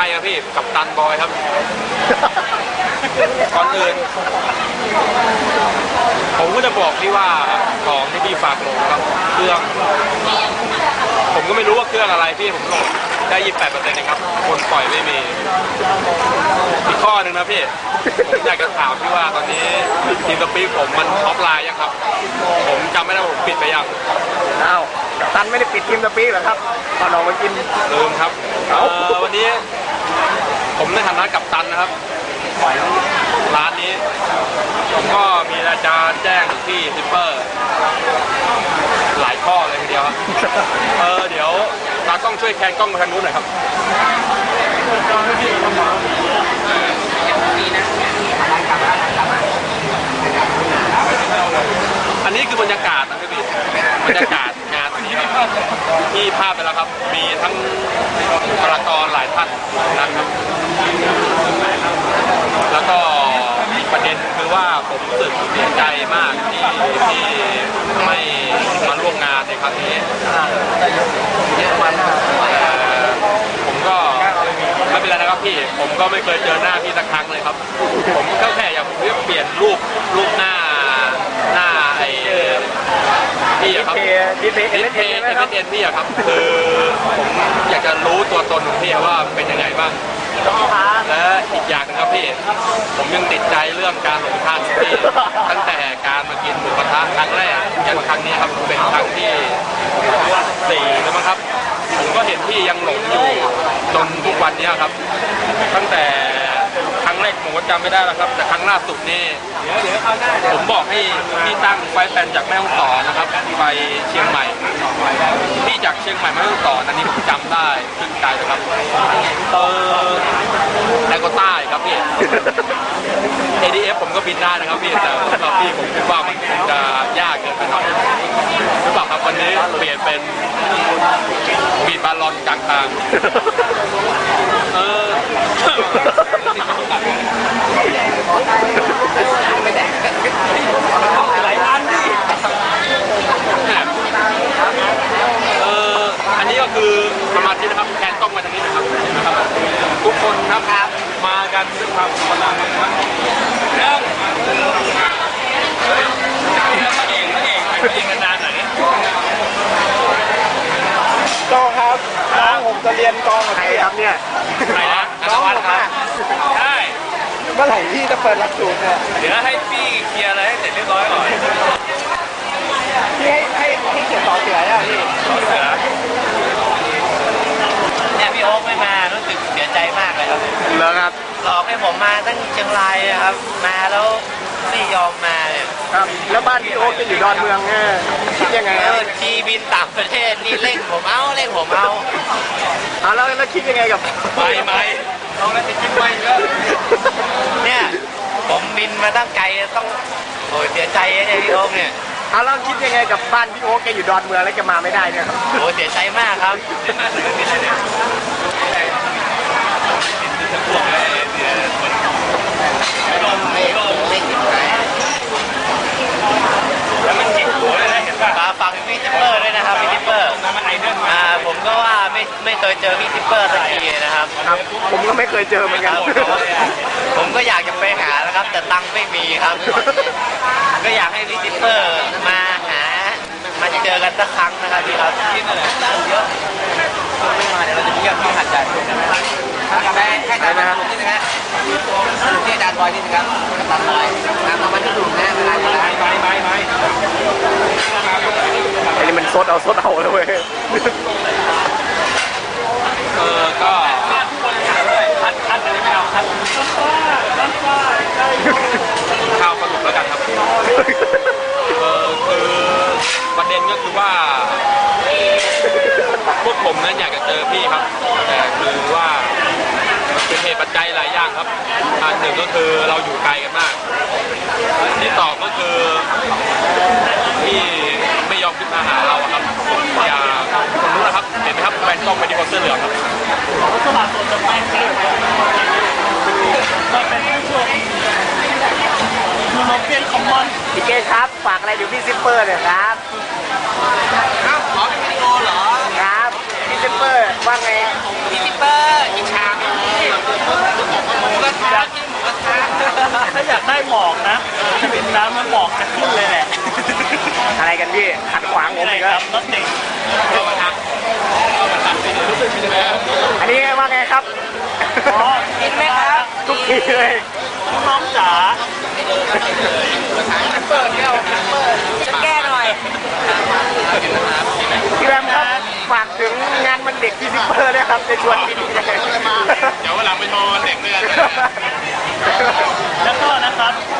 ไม่ใช่ใครอะพี่กับตันบอยครับ ก่อนอื่น ผมก็จะบอกพี่ว่าของที่พี่ฝากโหลดครับเครื่อง ผมก็ไม่รู้ว่าเครื่องอะไรพี่ผมโหลดได้28เปอร์เซ็นต์เองครับ คนปล่อยไม่มี อีกข้อหนึ่งนะพี่ผมอยากจะถามพี่ว่าตอนนี้ทีมสปีกผมมันท็อปไลน์ยังครับ ผมจำไม่ได้ว่าผมปิดไปยังอ้าว ตันไม่ได้ปิดทีมสปีกเหรอครับตอนออกมากิน ลืมครับเอ่อวันนี้ ผมในฐานะกัปตันนะครับของร้านนี้ผมก็มีอาจารย์แจ้งที่ซิปเปอร์ หลายข้อเลยทีเดียวครับ เออเดี๋ยวตากล้องช่วยแคนกล้องมาทางนู้นหน่อยครับอันนี้คือบรรยากาศนะครับพี่บรรยากาศงานวันนี้ครับ ที่ภาพไปแล้วครับ มีทั้งบุคลากรหลายท่านนะครับ แล้วก็อีกประเด็นคือว่าผมรู้สึกเสียใจมากที่ที่ไม่มาร่วมงานในครั้งนี้แต่ผมก็ไม่เป็นไรนะครับพี่ ผมก็ไม่เคยเจอหน้าพี่สักครั้งเลยครับ ผมก็แค่อยากเปลี่ยนรูปรูปหน้าหน้าไอ้พี่อะครับ เพย์ ดีเพย์เอ็เอ็นเอเอ็นใช่ไหมครับเอ็นพี่อะครับคือผมอยากจะรู้ตัวตนของพี่ว่าเป็นยังไงบ้างและอีกอย่างนึงครับพี่ ผมยังติดใจเรื่องการหลงทางของพี่ตั้งแต่การมากินหมูกระทะครั้งแรกยันครั้งนี้ครับเป็นครั้งที่สี่แล้วมั้งครับ ผมก็เห็นพี่ยังหลงอยู่จนทุกวันนี้ครับ ตั้งแต่ งแรกผมก็จำไม่ได้แล้วครับ แต่ครั้งล่าสุดนี่ผมบอกให้พี่ตั้งไฟแฟนจากแม่ฮ่องสอนนะครับไปเชียงใหม่พี่จากเชียงใหม่มาแม่ฮ่องสอนอันนี้ผมจำได้ขึ้นไกลนะครับเออแล้วก็ใต้ครับพี่ ADF ผมก็บินได้นะครับพี่แต่สำหรับพี่ผมคิดว่ามันคงจะยากเกินไปหน่อยหรือเปล่าครับวันนี้เปลี่ยนเป็นบีดบาลอนกลางทางเออ หลายล้านดิเอออันนี้ก็คือสมาธินะครับแทนต้องมาทางนี้นะครับนะครับ ทุกคนครับมา กันด้วยความพลังนะครับเรื่องพระเอกพระเอกพระเอกนานๆหน่อยเนี่ยกอครับน้องผมจะเรียนกองกับใครครับเนี่ยใครนะน้องผมอะใช่เมื่อไหร่พี่จะเปิดหลักสูตรเนี่ยเดี๋ยวให้พี่เคลียร์อะไรให้เสร็จเรียบร้อยก่อนพี่ให้ให้ให้เขียนต่อเสืออะพี่ขอเสือเนี่ยพี่โอ๊คไม่มารู้สึกเสียใจมากเลยครับเหรอครับ หลอกให้ผมมาตั้งเชียงรายนะครับ มาแล้วไม่ยอมมาเนี่ยครับ แล้วบ้านพี่โอ๊คจะอยู่ดอนเมืองเนี่ยคิดยังไงเอครับอทีบินต่างประเทศนี่เร่งผมเอาเร่งผมเอาเอาแล้วแล้วคิดยังไงกับไม่ไม่น้องน่าจะคิดไม่เยอะเนี่ยผมบินมาตั้งไกลต้องโอ้ยเสียใจนะเนี่ยพี่โอ๊คเนี่ยเอาแล้วคิดยังไงกับบ้านพี่โอ๊คแกอยู่ดอนเมืองแล้วแกมาไม่ได้เนี่ยครับโอ้ยเสียใจมากครับแล้ว มันจิกหัวเลยเห็นป่ะมาฟังพี่ทิปเปอร์ด้วยนะครับพี่ทิปเปอร์อ่าผมก็ว่าไม่ไม่เคยเจอพี่ทิปเปอร์สักทีนะครับ ครับ ผมก็ไม่เคยเจอเหมือนกัน ผมก็อยากจะไปหานะครับ แต่ตังค์ไม่มีครับ ก็อยากให้พี่ทิปเปอร์มาหามาเจอกันสักครั้งนะครับพี่ครับเยอะไม่มาเดี๋ยวเราจะเยี่ยมที่หัดใหญ่แม่ให้ตามมานี่นะฮะ ที่อาจารย์บอยนี่นะครับดานบอยตามมาที่ดูแน่เวลาอยู่นะไม้ไม้ไม้ไอ้นี่มันซดเอาซดเอาเลยเว้ย เออก็คัดคัดเลยไม่เอาคัดข้าวสรุปแล้วกันครับ เออคือประเด็นก็คือว่าพวกผมนั้นอยากจะเจอพี่ครับ แต่คือว่ามันเป็นเหตุปัจจัยหลายอย่างครับ อันหนึ่งก็คือเราอยู่ไกลกันมากอันที่สองก็คือพี่ไม่ยอมขึ้นมาหาเราอะครับอย่าคนนู้นนะครับเห็นไหมครับแฟนกล้องไปที่คนเสื้อเหลืองครับพี่เกครับ ฝากอะไรถึงพี่ซิปเปอร์เนี่อยครับครับขอเป็นวิดีโอเหรอครับพี่ซิปเปอร์ว่าไง พี่ทิปเปอร์อิจฉาไหม ได้หมอกนะจะเป็ นน้ำแล้วหมอกจะขึ้นเลยแหละอะไรกันพี่ขัดขวางผมอะไรอีกคแล้รัวบรถติดอันนี้ว่าไงครับ อ๋อ กินไหมครับทุกทีเลยน้องจ๋าแก้หน่อย พี่แรมครับฝากถึงงานมันเด็กที่ซิปเปอร์ด้วยครับในชวนปีนี้เดี๋ยววันหลังไปโชว์วันเด็กด้วยกัน แล้วก็นะครับออนไล